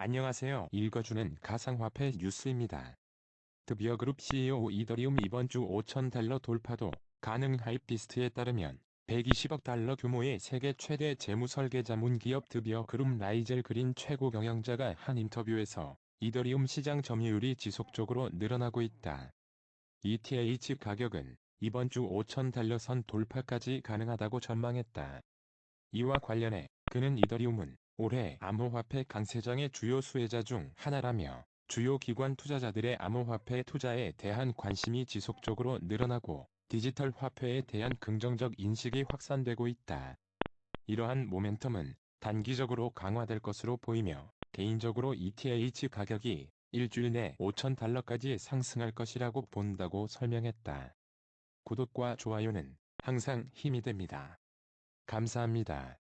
안녕하세요. 읽어주는 가상화폐 뉴스입니다. 드비어그룹 CEO 이더리움 이번 주 5천달러 돌파도 가능 하이피스트에 따르면 120억 달러 규모의 세계 최대 재무설계 자문 기업 드비어그룹 라이젤 그린 최고 경영자가 한 인터뷰에서 이더리움 시장 점유율이 지속적으로 늘어나고 있다. ETH 가격은 이번 주 5천달러 선 돌파까지 가능하다고 전망했다. 이와 관련해 그는 이더리움은 올해 암호화폐 강세장의 주요 수혜자 중 하나라며 주요 기관 투자자들의 암호화폐 투자에 대한 관심이 지속적으로 늘어나고 디지털 화폐에 대한 긍정적 인식이 확산되고 있다. 이러한 모멘텀은 단기적으로 강화될 것으로 보이며 개인적으로 ETH 가격이 일주일 내 5천달러까지 상승할 것이라고 본다고 설명했다. 구독과 좋아요는 항상 힘이 됩니다. 감사합니다.